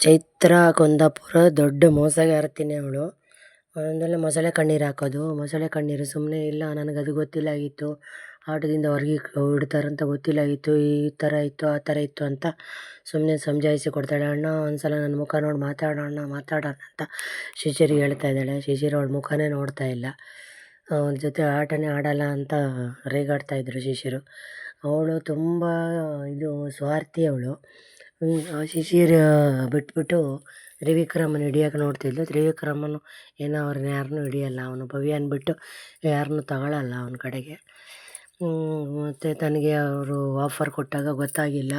ಚೈತ್ರ ಕುಂದಾಪುರ ದೊಡ್ಡ ಮೋಸಗಾರ್ತಿನಿ ಅವಳು. ಒಂದೊಂದೆಲ್ಲ ಮೊಸಳೆ ಕಣ್ಣೀರು ಹಾಕೋದು. ಮೊಸಳೆ ಕಣ್ಣೀರು ಸುಮ್ಮನೆ ಇಲ್ಲ ನನಗೆ ಅದು ಗೊತ್ತಿಲ್ಲ ಗೊತ್ತಿಲ್ಲಾಗಿತ್ತು. ಆಟೋದಿಂದ ಹೊರ್ಗೆ ಇಡ್ತಾರಂತ ಗೊತ್ತಿಲ್ಲಾಗಿತ್ತು. ಈ ಥರ ಇತ್ತು, ಆ ಥರ ಇತ್ತು ಅಂತ ಸುಮ್ಮನೆ ಸಮಜಾಯಿಸಿ ಕೊಡ್ತಾಳೆ. ಅಣ್ಣ ಒಂದು ಸಲ ನನ್ನ ಮುಖ ನೋಡಿ, ಮಾತಾಡೋಣ ಮಾತಾಡೋಣ ಅಂತ ಶಿಶಿರಿಗೆ ಹೇಳ್ತಾ ಇದ್ದಾಳೆ. ಶಿಶಿರ್ ಅವಳ ಮುಖನೇ ನೋಡ್ತಾ ಇಲ್ಲ. ಅವ್ಳ ಜೊತೆ ಆಟನೇ ಆಡೋಲ್ಲ ಅಂತ ರೇಗಾಡ್ತಾ ಇದ್ದರು ಶಿಶಿರು. ಅವಳು ತುಂಬ ಇದು ಸ್ವಾರ್ಥಿ ಅವಳು. ಶಿಶಿರ್ ಬಿಟ್ಬಿಟ್ಟು ತ್ರಿವಿಕ್ರಮನ ಹಿಡಿಯಕ್ಕೆ ನೋಡ್ತಿದ್ಲು. ತ್ರಿವಿಕ್ರಮನು ಏನೋ ಅವ್ರನ್ನ ಯಾರನ್ನೂ ಹಿಡಿಯಲ್ಲ. ಅವನು ಭವ್ಯನ ಬಿಟ್ಟು ಯಾರನ್ನೂ ತಗೊಳ್ಳಲ್ಲ ಅವನ ಕಡೆಗೆ. ಮತ್ತು ತನಗೆ ಅವರು ಆಫರ್ ಕೊಟ್ಟಾಗ ಗೊತ್ತಾಗಿಲ್ಲ.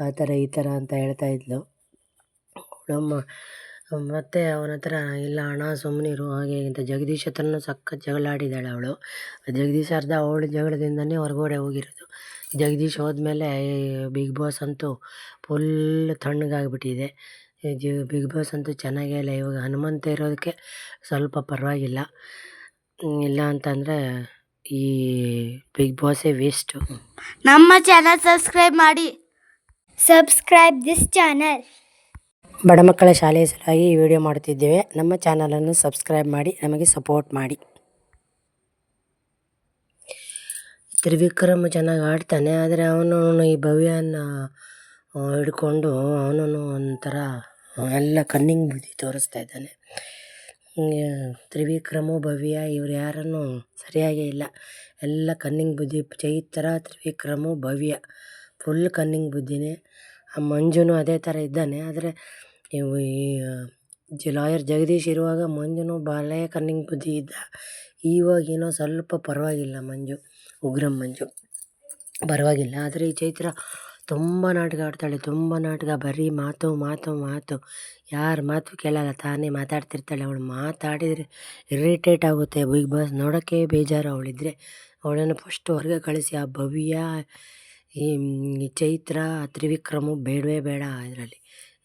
ಆ ಥರ ಈ ಥರ ಅಂತ ಹೇಳ್ತಾಯಿದ್ಲು ನಮ್ಮ ಮತ್ತು ಅವನ ಹತ್ರ, ಇಲ್ಲ ಅಣ್ಣ ಸುಮ್ಮನಿರು ಹಾಗೆ ಹೀಗೆ ಅಂತ. ಜಗದೀಶ್ ಹತ್ರನೂ ಸಖತ್ ಜಗಳ ಆಡಿದ್ದಾಳೆ ಅವಳು. ಜಗದೀಶ್ ಅರ್ಧ ಅವಳ ಜಗಳದಿಂದನೇ ಹೊರಗಡೆ ಹೋಗಿರೋದು. ಜಗದೀಶ್ ಹೋದ್ಮೇಲೆ ಬಿಗ್ ಬಾಸ್ ಅಂತೂ ಫುಲ್ ತಣ್ಣಗಾಗ್ಬಿಟ್ಟಿದೆ. ಬಿಗ್ ಬಾಸ್ ಅಂತೂ ಚೆನ್ನಾಗೇ ಇಲ್ಲ. ಇವಾಗ ಹನುಮಂತ ಇರೋದಕ್ಕೆ ಸ್ವಲ್ಪ ಪರವಾಗಿಲ್ಲ. ಇಲ್ಲ ಅಂತಂದರೆ ಈ ಬಿಗ್ ಬಾಸೇ ವೇಸ್ಟು ನಮ್ಮ ಚಾನಲ್ ಸಬ್ಸ್ಕ್ರೈಬ್ ಮಾಡಿ. ಸಬ್ಸ್ಕ್ರೈಬ್ ದಿಸ್ ಚಾನಲ್ ಬಡ ಮಕ್ಕಳ ಶಾಲೆಯ ಸಲುವಾಗಿ ಈ ವಿಡಿಯೋ ಮಾಡುತ್ತಿದ್ದೇವೆ. ನಮ್ಮ ಚಾನಲನ್ನು ಸಬ್ಸ್ಕ್ರೈಬ್ ಮಾಡಿ, ನಮಗೆ ಸಪೋರ್ಟ್ ಮಾಡಿ. ತ್ರಿವಿಕ್ರಮ್ ಚೆನ್ನಾಗಿ ಆಡ್ತಾನೆ, ಆದರೆ ಅವನು ಈ ಭವ್ಯನ ಹಿಡ್ಕೊಂಡು ಅವನು ಒಂಥರ, ಎಲ್ಲ ಕನ್ನಿಂಗ್ ಬುದ್ಧಿ ತೋರಿಸ್ತಾ ಇದ್ದಾನೆ. ತ್ರಿವಿಕ್ರಮು, ಭವ್ಯ ಇವ್ರು ಯಾರನ್ನು ಸರಿಯಾಗೇ ಇಲ್ಲ. ಎಲ್ಲ ಕನ್ನಿಂಗ್ ಬುದ್ಧಿ, ಚೈತ್ರ, ತ್ರಿವಿಕ್ರಮು, ಭವ್ಯ. ಫುಲ್ ಕನ್ನಿಂಗ್ ಬುದ್ಧಿನೇ. ಮಂಜುನು ಅದೇ ಥರ ಇದ್ದಾನೆ. ಆದರೆ ಇವು ಈ ಜ, ಲಾಯರ್ ಜಗದೀಶ್ ಇರುವಾಗ ಮಂಜುನು ಭಾಳ ಕನ್ನಿಂಗ್ ಬುದ್ಧಿ ಇದ್ದ. ಇವಾಗೇನೋ ಸ್ವಲ್ಪ ಪರವಾಗಿಲ್ಲ ಮಂಜು, ಉಗ್ರಂ ಮಂಜು. ಪರವಾಗಿಲ್ಲ. ಆದರೆ ಈ ಚೈತ್ರ ತುಂಬ ನಾಟಕ ಆಡ್ತಾಳೆ, ತುಂಬ ನಾಟಕ. ಬರೀ ಮಾತು ಮಾತು ಮಾತು. ಯಾರ ಮಾತು ಕೇಳಲ್ಲ, ತಾನೇ ಮಾತಾಡ್ತಿರ್ತಾಳೆ. ಅವಳು ಮಾತಾಡಿದರೆ ಇರಿಟೇಟ್ ಆಗುತ್ತೆ. ಬಿಗ್ ಬಾಸ್ ನೋಡೋಕ್ಕೆ ಬೇಜಾರು. ಅವಳಿದ್ರೆ ಅವಳನ್ನು ಫಸ್ಟ್ ಹೊರಗೆ ಕಳಿಸಿ, ಆ ಭವ್ಯ ಈ ಚೈತ್ರ, ತ್ರಿವಿಕ್ರಮು ಬೇಡವೇ ಬೇಡ ಇದರಲ್ಲಿ.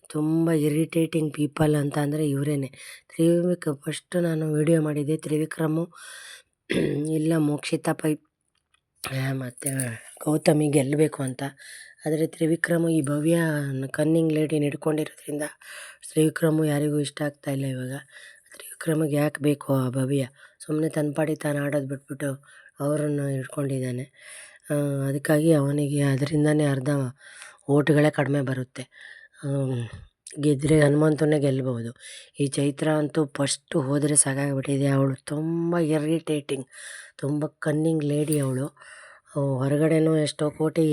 ತುಂಬ ಇರಿಟೇಟಿಂಗ್ ಪೀಪಲ್ ಅಂತ ಅಂದರೆ ಇವರೇನೆ. ತ್ರಿವಿಕ್ ಫಸ್ಟ್ ನಾನು ವಿಡಿಯೋ ಮಾಡಿದ್ದೆ ತ್ರಿವಿಕ್ರಮು, ಇಲ್ಲ ಮೋಕ್ಷಿತಾ ಪೈ ಮತ್ತು ಗೌತಮಿ ಗೆಲ್ಲಬೇಕು ಅಂತ. ಆದರೆ ತ್ರಿವಿಕ್ರಮು ಈ ಭವ್ಯ ಕನ್ನಿಂಗ್ ಲೇಡಿನ ಹಿಡ್ಕೊಂಡಿರೋದ್ರಿಂದ ತ್ರಿವಿಕ್ರಮು ಯಾರಿಗೂ ಇಷ್ಟ ಆಗ್ತಾ ಇಲ್ಲ ಇವಾಗ. ತ್ರಿವಿಕ್ರಮಿಗೆ ಯಾಕೆ ಬೇಕು ಆ ಭವ್ಯ? ಸುಮ್ಮನೆ ತನ್ನ ಪಾಡಿ ತಾನು ಆಡೋದು ಬಿಟ್ಬಿಟ್ಟು ಅವರನ್ನು ಹಿಡ್ಕೊಂಡಿದ್ದಾನೆ. ಅದಕ್ಕಾಗಿ ಅವನಿಗೆ ಅದರಿಂದನೇ ಅರ್ಧ ಓಟುಗಳೇ ಕಡಿಮೆ ಬರುತ್ತೆ. ಗೆದ್ದರೆ ಹನುಮಂತನೇ ಗೆಲ್ಲಬಹುದು ಈ ಚೈತ್ರ ಅಂತೂ ಫಸ್ಟು ಹೋದರೆ ಸಾಕಾಗಿಬಿಟ್ಟಿದೆ. ಅವಳು ತುಂಬ ಇರಿಟೇಟಿಂಗ್ ತುಂಬ ಕನ್ನಿಂಗ್ ಲೇಡಿ ಅವಳು. ಹೊರಗಡೆನೂ ಎಷ್ಟೋ ಕೋಟಿ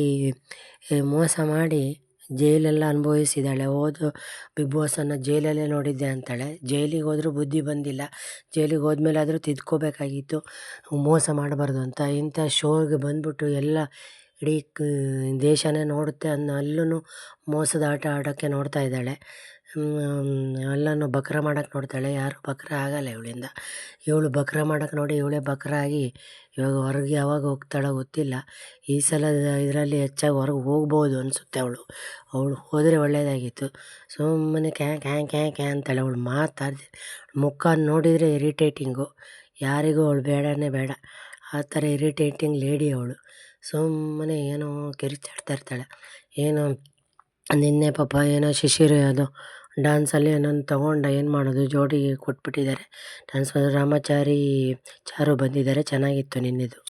ಮೋಸ ಮಾಡಿ ಜೈಲೆಲ್ಲ ಅನುಭವಿಸಿದ್ದಾಳೆ. ಓದು ಬಿಗ್ ಬಾಸನ್ನು ಜೈಲಲ್ಲೇ ನೋಡಿದ್ದೆ ಅಂತಾಳೆ. ಜೈಲಿಗೆ ಹೋದರೂ ಬುದ್ಧಿ ಬಂದಿಲ್ಲ. ಜೈಲಿಗೆ ಹೋದ್ಮೇಲಾದರೂ ತಿದ್ಕೋಬೇಕಾಗಿತ್ತು. ಮೋಸ ಮಾಡಬಾರ್ದು ಅಂತ. ಇಂಥ ಶೋಗೆ ಬಂದುಬಿಟ್ಟು ಎಲ್ಲ ಇಡೀ ದೇಶನೇ ನೋಡುತ್ತೆ ಅನ್ನೋ ಅಲ್ಲೂ ಮೋಸದ ಆಟ ಆಡೋಕ್ಕೆ ನೋಡ್ತಾ ಇದ್ದಾಳೆ. ಎಲ್ಲನೂ ಬಕ್ರ ಮಾಡೋಕ್ಕೆ ನೋಡ್ತಾಳೆ. ಯಾರೂ ಬಕ್ರ ಆಗಲ್ಲ ಇವಳಿಂದ. ಇವಳು ಬಕ್ರ ಮಾಡೋಕ್ಕೆ ನೋಡಿ ಇವಳೇ ಬಕ್ರ ಆಗಿ ಇವಾಗ ಹೊರಗೆ ಯಾವಾಗ ಹೋಗ್ತಾಳೋ ಗೊತ್ತಿಲ್ಲ. ಈ ಸಲ ಇದರಲ್ಲಿ ಹೆಚ್ಚಾಗಿ ಹೊರಗೆ ಹೋಗ್ಬೋದು ಅನಿಸುತ್ತೆ ಅವಳು. ಅವಳು ಹೋದರೆ ಒಳ್ಳೆಯದಾಗಿತ್ತು ಸುಮ್ಮನೆ ಕ್ಯಾ ಕ್ಯಾ ಕ್ಯಾ ಕ್ಯಾ ಅಂತಾಳೆ. ಅವಳು ಮಾತಾಡ್ದೆ. ಮುಖ ನೋಡಿದರೆ ಇರಿಟೇಟಿಂಗು. ಯಾರಿಗೂ ಅವಳು ಬೇಡನೇ ಬೇಡ. ಆ ಥರ ಇರಿಟೇಟಿಂಗ್ ಲೇಡಿ ಅವಳು. ಸುಮ್ಮನೆ ಏನೋ ಕಿರಿಚಾಡ್ತಾ ಇರ್ತಾಳೆ. ಏನೋ ನಿನ್ನೆ ಪಾಪ ಏನೋ ಶಿಶಿರು ಅದು ಡ್ಯಾನ್ಸಲ್ಲಿ ನಾನು ತಗೊಂಡ ಏನು ಮಾಡೋದು ಜೋಡಿ ಕೊಟ್ಬಿಟ್ಟಿದ್ದಾರೆ. ಡ್ಯಾನ್ಸ್ ರಾಮಾಚಾರಿ ಚಾರು ಬಂದಿದ್ದಾರೆ ಚೆನ್ನಾಗಿತ್ತು ನಿನ್ನೆದು.